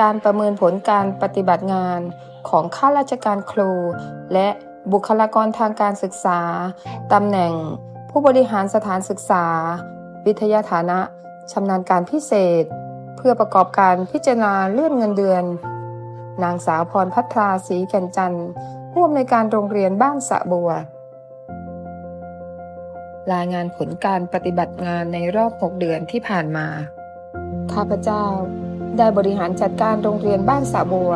การประเมินผลการปฏิบัติงานของข้าราชการครู และบุคลากรทางการศึกษา ตำแหน่ง ผู้บริหารสถานศึกษา วิทยาฐานะชำนาญการพิเศษ เพื่อประกอบการพิจารณาเลื่อนเงินเดือน นางสาวพรพัทราศรีแก่นจันทร์ผู้อำนวยการโรงเรียนบ้านสะบัว รายงานผลการปฏิบัติงานในรอบ 6 เดือนที่ผ่านมา ข้าพเจ้า ได้บริหารจัดการโรงเรียนบ้านสะบัว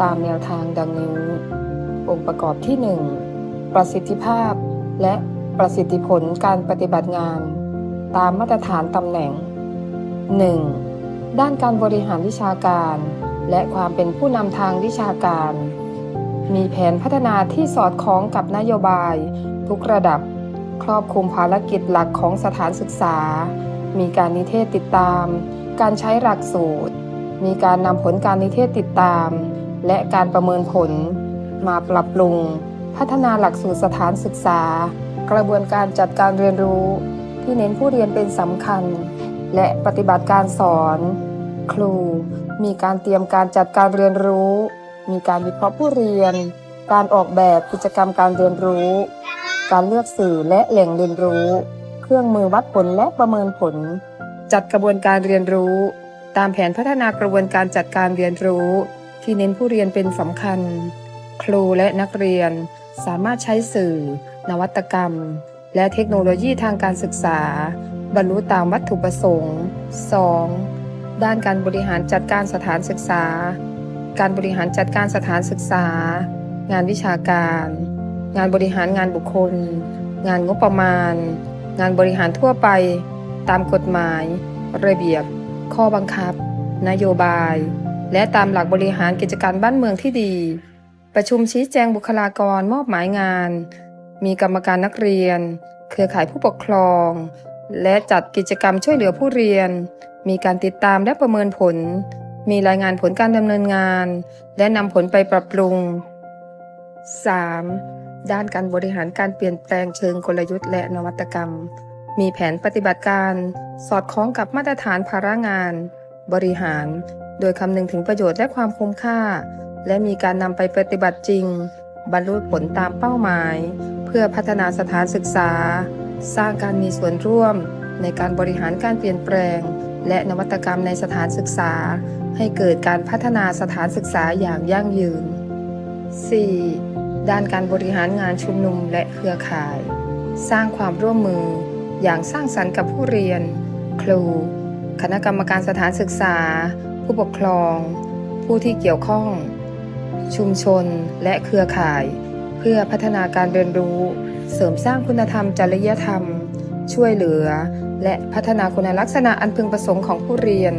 ตามแนวทางดังนี้ องค์ประกอบที่ 1 ประสิทธิภาพ และประสิทธิผลการปฏิบัติงาน ตามมาตรฐานตำแหน่ง 1. ด้านการบริหารวิชาการ และความเป็นผู้นำทางวิชาการ มีแผนพัฒนาที่สอดคล้องกับนโยบาย ทุกระดับ ครอบคลุมภารกิจหลักของสถานศึกษา มีการนิเทศติดตาม การใช้หลักสูตร มีการนำผลการนิเทศติดตาม และการประเมินผล มาปรับปรุง พัฒนาหลักสูตรสถานศึกษา กระบวนการจัดการเรียนรู้ ที่เน้นผู้เรียนเป็นสำคัญ และปฏิบัติการสอน ครู มีการเตรียมการจัดการเรียนรู้ มีการวิเคราะห์ผู้เรียน การออกแบบกิจกรรมการเรียนรู้ การเลือกสื่อและแหล่งเรียนรู้ เครื่องมือวัดผลและประเมินผล จัดกระบวนการเรียนรู้ ตามแผนพัฒนากระบวนการจัดการเรียนรู้ ที่เน้นผู้เรียนเป็นสำคัญ ครูและนักเรียนสามารถใช้สื่อ นวัตกรรม และเทคโนโลยีทางการศึกษา บรรลุตามวัตถุประสงค์ 2. ด้านการบริหารจัดการสถานศึกษา การบริหารจัดการสถานศึกษา งานวิชาการ งานบริหารงานบุคคล งานงบประมาณ งานบริหารทั่วไป ตามกฎหมาย ระเบียบ ข้อบังคับ นโยบาย และตามหลักบริหารกิจการบ้านเมืองที่ดี ประชุมชี้แจงบุคลากรมอบหมายงาน มีกรรมการนักเรียน เครือข่ายผู้ปกครอง และจัดกิจกรรมช่วยเหลือผู้เรียน มีการติดตามและประเมินผล มีรายงานผลการดำเนินงาน และนำผลไปปรับปรุง 3. ด้านการบริหารการเปลี่ยนแปลงเชิงกลยุทธ์และนวัตกรรม มีแผนปฏิบัติการสอดคล้องกับมาตรฐานภาระงาน บริหาร โดยคำนึงถึงประโยชน์และความคุ้มค่า และมีการนำไปปฏิบัติจริง บรรลุผลตามเป้าหมาย เพื่อพัฒนาสถานศึกษา สร้างการมีส่วนร่วม ในการบริหารการเปลี่ยนแปลง และนวัตกรรมในสถานศึกษา ให้เกิดการพัฒนาสถานศึกษาอย่างยั่งยืน 4. ด้านการบริหารงานชุมนุมและเครือข่าย สร้างความร่วมมือ อย่างสร้างสรรค์กับผู้เรียน ครู คณะกรรมการสถานศึกษา ผู้ปกครอง ผู้ที่เกี่ยวข้อง ชุมชนและเครือข่าย เพื่อพัฒนาการเรียนรู้ เสริมสร้างคุณธรรมจริยธรรม ช่วยเหลือ และพัฒนาคุณลักษณะอันพึงประสงค์ของผู้เรียน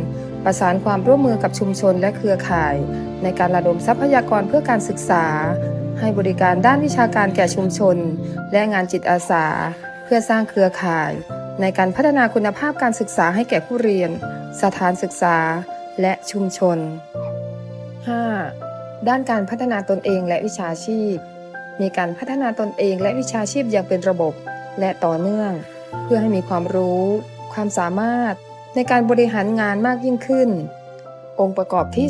ประสานความร่วมมือกับชุมชนและเครือข่าย ในการระดมทรัพยากรเพื่อการศึกษาให้บริการด้านวิชาการแก่ชุมชน และงานจิตอาสา พื่อสร้างเครือข่าย ในการพัฒนาคุณภาพการศึกษาให้แก่ผู้เรียน สถานศึกษา และชุมชน 5. ด้านการพัฒนาตนเองและวิชาชีพ มีการพัฒนาตนเองและวิชาชีพอย่างเป็นระบบ และต่อเนื่อง เพื่อให้มีความรู้ ความสามารถ ในการบริหารงานมากยิ่งขึ้น องค์ประกอบที่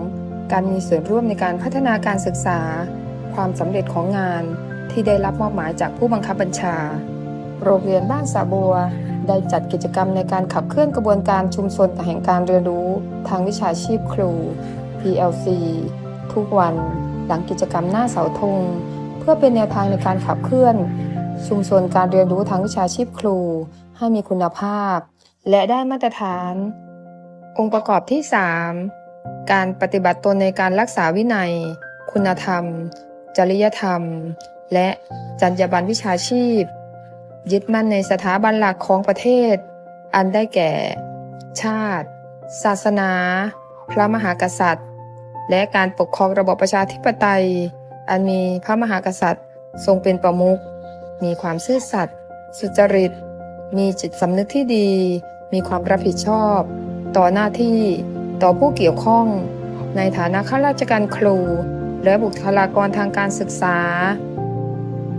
2 การมีส่วนร่วมในการพัฒนาการศึกษา ความสำเร็จของงานที่ได้รับมอบหมายจากผู้บังคับบัญชา โรงเรียนบ้านสาบัว ได้จัดกิจกรรมในการขับเคลื่อนกระบวนการชุมชนแห่งการเรียนรู้ ทางวิชาชีพครู PLC ทุกวัน หลังกิจกรรมหน้าเสาธงเพื่อเป็นแนวทางในการขับเคลื่อน ชุมชนการเรียนรู้ทางวิชาชีพครู ให้มีคุณภาพ และได้มาตรฐาน องค์ประกอบที่ 3 การปฏิบัติตนในการรักษาวินัย คุณธรรม จริยธรรม และจรรยาบรรณวิชาชีพ ยึดมั่นในสถาบันหลักของประเทศ อันได้แก่ ชาติ ศาสนา พระมหากษัตริย์ และการปกครองระบอบประชาธิปไตย อันมีพระมหากษัตริย์ ทรงเป็นประมุข มีความซื่อสัตย์สุจริต มีจิตสำนึกที่ดี มีความรับผิดชอบ ต่อหน้าที่ต่อผู้เกี่ยวข้อง ในฐานะข้าราชการครู และบุคลากรทางการศึกษา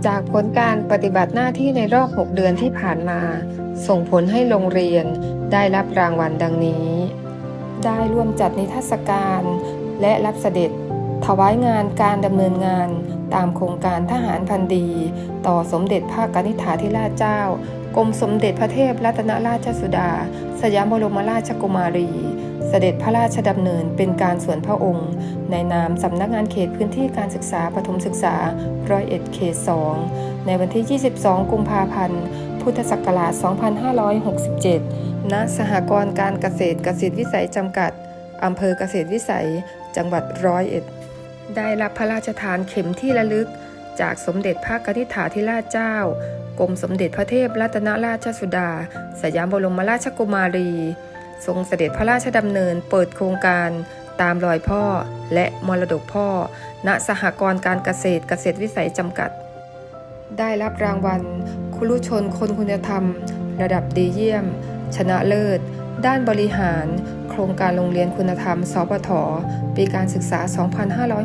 จากผลการปฏิบัติหน้าที่ในรอบ 6 เดือนที่ผ่านมา ส่งผลให้โรงเรียนได้รับรางวัลดังนี้ ได้ร่วมจัดนิทรรศการ และรับเสด็จ ถวายงานการดำเนินงาน ตามโครงการทหารพันดี ต่อสมเด็จพระกนิษฐาธิราชเจ้ากรมสมเด็จพระเทพรัตนราชสุดา สยามบรมราชกุมารี เสด็จพระราชดำเนินเป็นการส่วนพระองค์ ในนามสำนักงานเขตพื้นที่การศึกษาปฐมศึกษาร้อยเอ็ดเขต2ในวันที่ 22 กุมภาพันธ์ พุทธศักราช 2567 ณ สหกรณ์การเกษตรเกษตรวิสัยจำกัดอำเภอเกษตรวิสัย จังหวัดร้อยเอ็ด ได้รับพระราชทานเข็มที่ระลึก จากสมเด็จพระกนิษฐาธิราชเจ้ากรมสมเด็จพระเทพรัตนราชสุดา สยามบรมราชกุมารี ทรงเสด็จพระราชดำเนินเปิดโครงการตามรอยพ่อและมรดกพ่อ ณสหกรณ์การเกษตรเกษตรวิสัยจำกัด ได้รับรางวัล คุรุชนคนคุณธรรม ระดับดีเยี่ยม ชนะเลิศ ด้านบริหาร ครงการโรงเรียนคุณธรรม สปท ปีการศึกษา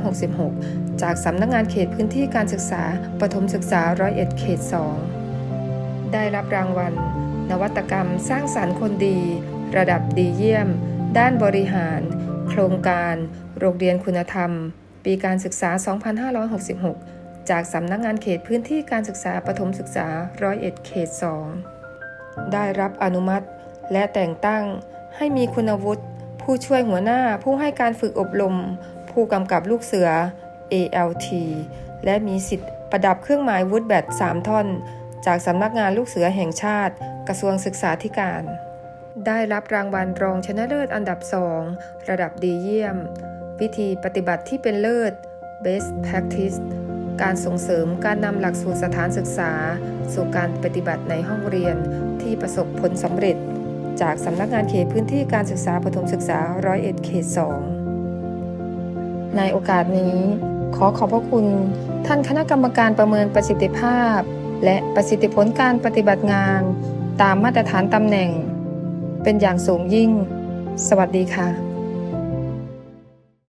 2566 จากสำนักงานเขตพื้นที่การศึกษาปฐมศึกษาร้อยเอ็ดเขต 2 ได้รับรางวัล นวัตกรรมสร้างสรรค์คนดี ระดับดีเยี่ยม ด้านบริหาร โครงการ โรงเรียนคุณธรรม ปีการศึกษา 2566 จากสำนักงานเขตพื้นที่การศึกษาปฐมศึกษาร้อยเอ็ดเขต 2 ได้รับอนุมัติและแต่งตั้ง ให้มีคุณวุฒิ ผู้ช่วยหัวหน้าผู้ให้การฝึกอบรม ผู้กำกับลูกเสือ ALT และมีสิทธิ์ประดับเครื่องหมายวุฒิแบต3ท่อน จากสำนักงานลูกเสือแห่งชาติ กระทรวงศึกษาธิการ ได้รับรางวัลรองชนะเลิศอันดับ2ระดับดีเยี่ยม วิธีปฏิบัติที่เป็นเลิศ Best Practice การส่งเสริมการนำหลักสูตรสถานศึกษา สู่การปฏิบัติในห้องเรียนที่ประสบผลสำเร็จ จากสำนักงานเขตพื้นที่การศึกษาปฐมศึกษาร้อยเอ็ดเขตสองในโอกาสนี้ขอขอบพระคุณท่านคณะกรรมการประเมินประสิทธิภาพ และประสิทธิผลการปฏิบัติงาน ตามมาตรฐานตำแหน่ง เป็นอย่างสูงยิ่ง สวัสดีค่ะ